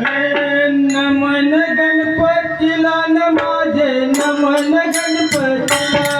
नमन गणपतीला न माझे नमन गणपतीला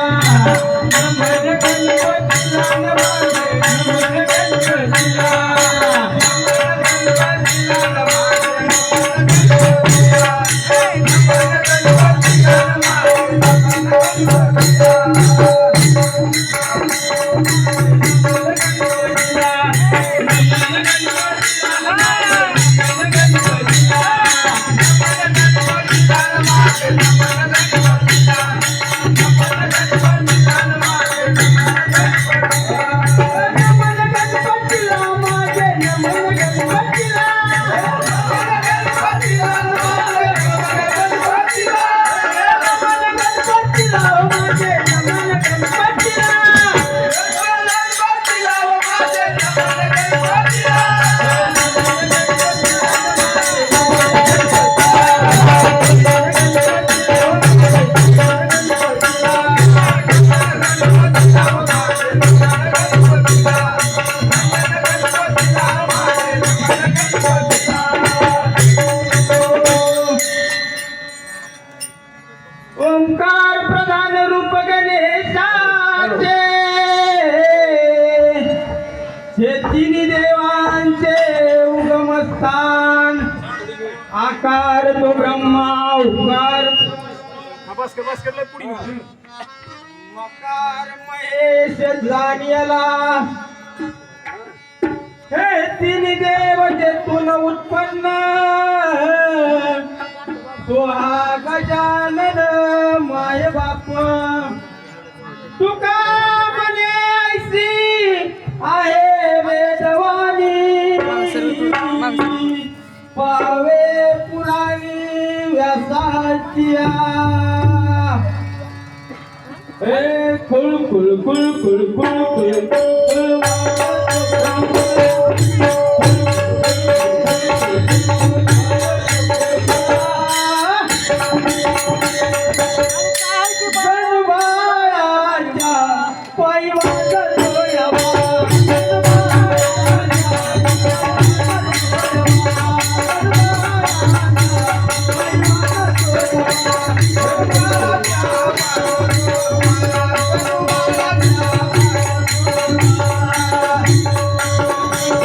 आकार तो ब्रह्मा उकार मकार महेश जानियला हे तिन्ही देव जेतून उत्पन्न. तो हा गजानन સાચિયા એ ફૂલ ફૂલ ફૂલ ફૂલ ફૂલ ફૂલ.